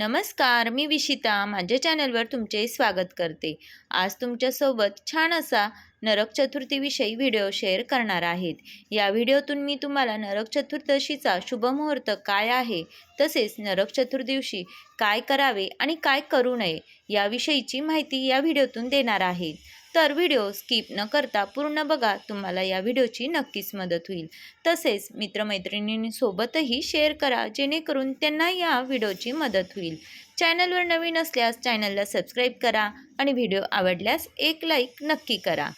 नमस्कार मी विशिता. माझ्या चॅनलवर तुमचे स्वागत करते. आज तुमच्यासोबत छान असा नरक चतुर्थीविषयी व्हिडिओ शेअर करणार आहेत. या व्हिडिओतून मी तुम्हाला नरक चतुर्दशीचा शुभमुहूर्त काय आहे तसेच नरक चतुर्दिवशी काय करावे आणि काय करू नये याविषयीची माहिती या व्हिडिओतून देणार आहे. तर व्हिडिओ स्किप न करता पूर्ण बघा तुम्हाला या व्हिडिओची नक्कीच मदत होईल. तसेच मित्रमैत्रिणींसोबतही शेअर करा जेणेकरून त्यांना या व्हिडिओची मदत होईल. चॅनलवर नवीन असल्यास चॅनलला सबस्क्राईब करा आणि व्हिडिओ आवडल्यास एक लाईक नक्की करा.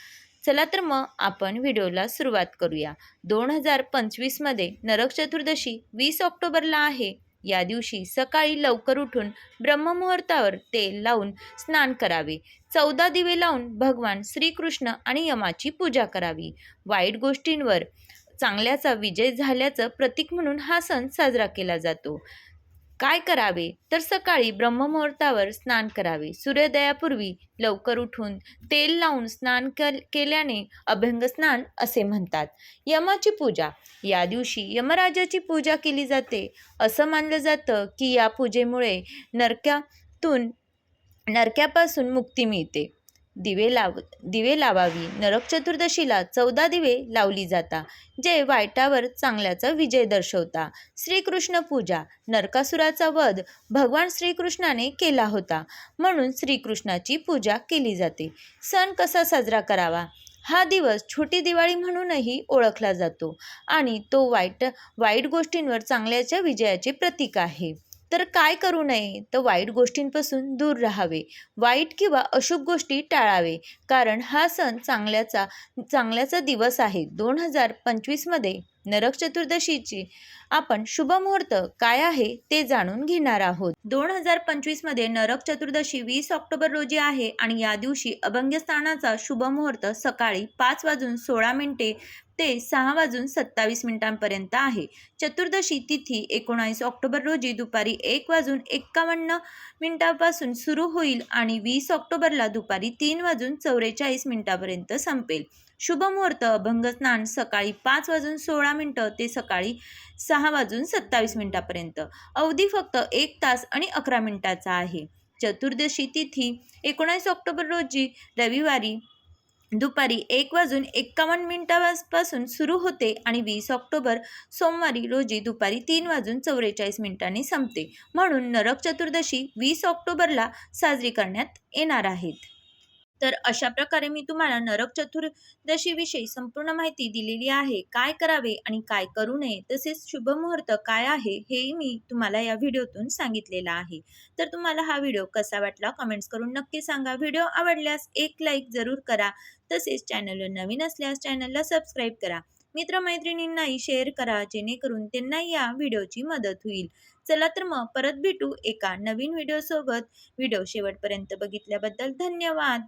चला तर मग आपण व्हिडिओला सुरुवात करूया. दोन हजार पंचवीसमध्ये नरक चतुर्दशी वीस ऑक्टोबरला आहे. या दिवशी सकाळी लवकर उठून ब्रह्ममुहूर्तावर तेल लावून स्नान करावे. चौदा दिवे लावून भगवान श्रीकृष्ण आणि यमाची पूजा करावी. वाईट गोष्टींवर चांगल्याचा विजय झाल्याचं प्रतीक म्हणून हा सण साजरा केला जातो. काय करावे? तर सकाळी ब्रह्ममुहूर्तावर स्नान करावे. सूर्योदयापूर्वी लवकर उठून तेल लावून स्नान कल केल्याने अभ्यंग स्नान असे म्हणतात. यमाची पूजा. या दिवशी यमराजाची पूजा केली जाते. असं मानलं जातं की या पूजेमुळे नरक्यातून नरक्यापासून मुक्ती मिळते. दिवे लाव दिवे लावावी. नरक चतुर्दशीला चौदा दिवे लावली जाता जे वाईटावर चांगल्याचा विजय दर्शवता. श्रीकृष्ण पूजा. नरकासुराचा वध भगवान श्रीकृष्णाने केला होता म्हणून श्रीकृष्णाची पूजा केली जाते. सण कसा साजरा करावा? हा दिवस छोटी दिवाळी म्हणूनही ओळखला जातो आणि तो वाईट वाईट गोष्टींवर चांगल्याच्या विजयाचे प्रतीक आहे. तर काय करू नये? तर वाईट गोष्टींपासून दूर राहावे. वाईट किंवा अशुभ गोष्टी टाळावे. कारण हा सण चांगल्याचा चांगल्याचा दिवस आहे. दोन हजार पंचवीसमध्ये नरक चतुर्दशीची आपण शुभ मुहूर्त काय आहे ते जाणून घेणार आहोत. दोन हजार पंचवीसमध्ये नरक चतुर्दशी वीस ऑक्टोबर रोजी आहे आणि या दिवशी अभंग्यस्थानाचा शुभमुहूर्त सकाळी पाच वाजून सोळा मिनिटे ते सहा वाजून सत्तावीस मिनिटांपर्यंत आहे. चतुर्दशी तिथी एकोणावीस ऑक्टोबर रोजी दुपारी एक वाजून एक्कावन्न मिनिटापासून सुरू होईल आणि वीस ऑक्टोबरला दुपारी तीन वाजून चौवेचाळीस मिनिटापर्यंत संपेल. शुभमुहूर्त अभंग स्नान सकाळी पाच वाजून सोळा मिनटं ते सकाळी सहा वाजून सत्तावीस मिनिटापर्यंत. अवधी फक्त एक तास आणि अकरा मिनिटाचा आहे. चतुर्दशी तिथी एकोणीस ऑक्टोबर रोजी रविवारी दुपारी एक वाजून एक्कावन्न मिनिटापासून सुरू होते आणि वीस ऑक्टोबर सोमवारी रोजी दुपारी तीन वाजून चौवेचाळीस मिनिटांनी संपते. म्हणून नरक चतुर्दशी वीस ऑक्टोबरला साजरी करण्यात येणार आहेत तर अशा प्रकारे मी तुम्हाला नरक चतुर्दशीविषयी संपूर्ण माहिती दिलेली आहे. काय करावे आणि काय करू नये तसेच शुभमुहूर्त काय आहे हे मी तुम्हाला या व्हिडिओतून सांगितलेलं आहे. तर तुम्हाला हा व्हिडिओ कसा वाटला कमेंट्स करून नक्की सांगा. व्हिडिओ आवडल्यास एक लाईक जरूर करा तसेच चॅनलवर नवीन असल्यास चॅनलला सबस्क्राईब करा. मित्रमैत्रिणींनाही शेअर करा जेणेकरून त्यांनाही या व्हिडिओची मदत होईल. चला तर मग परत भेटू एका नवीन व्हिडिओसोबत. व्हिडिओ शेवटपर्यंत बघितल्याबद्दल धन्यवाद.